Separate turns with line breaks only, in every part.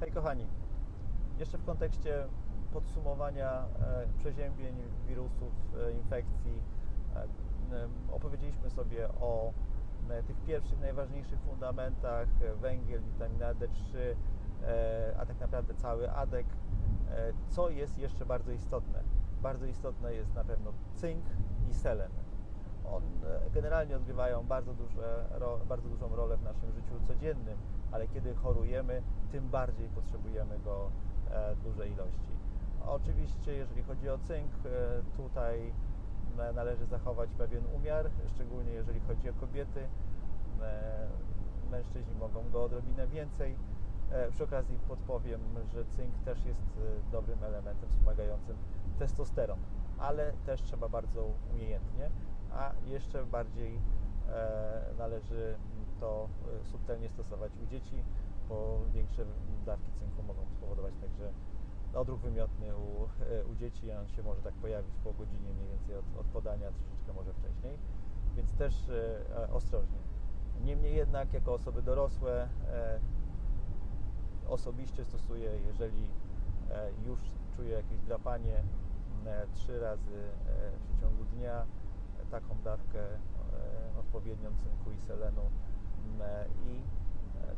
Hej kochani, jeszcze w kontekście podsumowania e, przeziębień, wirusów, e, infekcji, e, opowiedzieliśmy sobie o tych pierwszych, najważniejszych fundamentach, węgiel, witamina D3, e, a tak naprawdę cały adek. Co jest jeszcze bardzo istotne? Bardzo istotne jest na pewno cynk i selen. On generalnie odgrywają bardzo, duże, bardzo dużą rolę w naszym życiu codziennym, ale kiedy chorujemy, tym bardziej potrzebujemy go e, w dużej ilości. Oczywiście, jeżeli chodzi o cynk, e, tutaj e, należy zachować pewien umiar, szczególnie jeżeli chodzi o kobiety. E, Mężczyźni mogą go odrobinę więcej. E, Przy okazji podpowiem, że cynk też jest e, dobrym elementem wspomagającym testosteron, ale też trzeba bardzo umiejętnie, a jeszcze bardziej e, należy to e, subtelnie stosować u dzieci, bo większe dawki cynku mogą spowodować także odruch wymiotny u, e, u dzieci, on się może tak pojawić po godzinie mniej więcej od, od podania, troszeczkę może wcześniej, więc też e, e, ostrożnie. Niemniej jednak, jako osoby dorosłe, e, osobiście stosuję, jeżeli e, już czuję jakieś drapanie, trzy razy w przeciągu dnia taką dawkę odpowiednią cynku i selenu i e,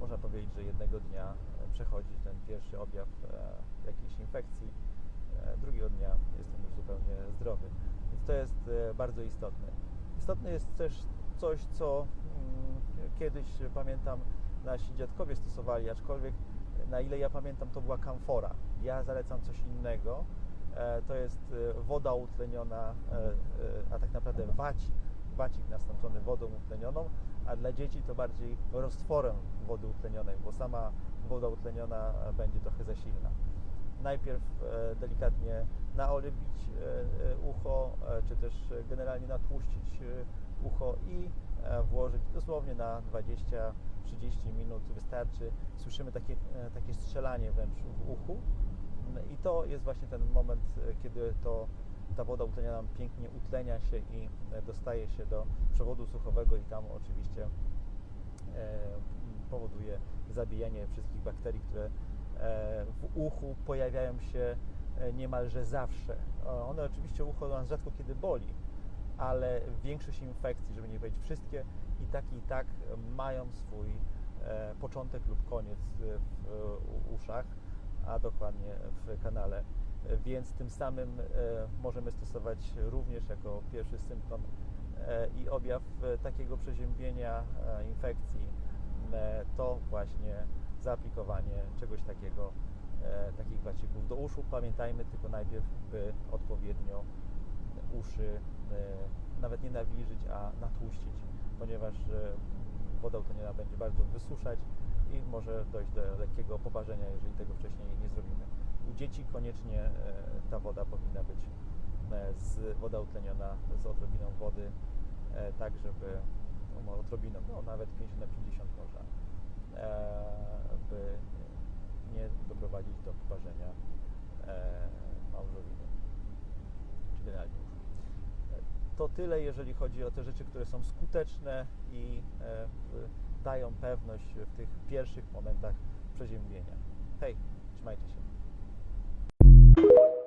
można powiedzieć, że jednego dnia e, przechodzi ten pierwszy objaw e, jakiejś infekcji, e, drugiego dnia jestem już zupełnie zdrowy. Więc to jest e, bardzo istotne. Istotne jest też coś, co mm, kiedyś e, pamiętam nasi dziadkowie stosowali, aczkolwiek e, na ile ja pamiętam to była kamfora. Ja zalecam coś innego. E, To jest e, woda utleniona, e, e, a tak naprawdę wacik, wacik nastąpiony wodą utlenioną, a dla dzieci to bardziej roztworem wody utlenionej, bo sama woda utleniona będzie trochę za silna. Najpierw e, delikatnie naolebić e, e, ucho, czy też generalnie natłuścić ucho i włożyć dosłownie na 20-30 minut wystarczy. Słyszymy takie, takie strzelanie wręcz w uchu i to jest właśnie ten moment, kiedy to ta woda utleniona pięknie utlenia się i e, dostaje się do przewodu słuchowego i tam oczywiście e, powoduje zabijanie wszystkich bakterii, które e, w uchu pojawiają się niemalże zawsze. One oczywiście ucho nas rzadko kiedy boli, ale większość infekcji, żeby nie powiedzieć wszystkie, i tak i tak mają swój początek lub koniec w uszach, a dokładnie w kanale. Więc tym samym e, możemy stosować również jako pierwszy symptom e, i objaw e, takiego przeziębienia infekcji to właśnie zaaplikowanie czegoś takiego, takich wacików do uszu. Pamiętajmy tylko najpierw, by odpowiednio uszy nawet nie nawilżyć, a natłuścić, ponieważ woda utleniona będzie bardzo wysuszać i może dojść do lekkiego poparzenia, jeżeli tego wcześniej nie zrobimy. U dzieci koniecznie e, ta woda powinna być e, z woda utleniona z odrobiną wody, e, tak żeby no, odrobiną, no nawet 50 na 50 można, by nie doprowadzić do poparzenia małżowiny, czy. E, To tyle, jeżeli chodzi o te rzeczy, które są skuteczne i dają pewność w tych pierwszych momentach przeziębienia. Hej, trzymajcie się. you.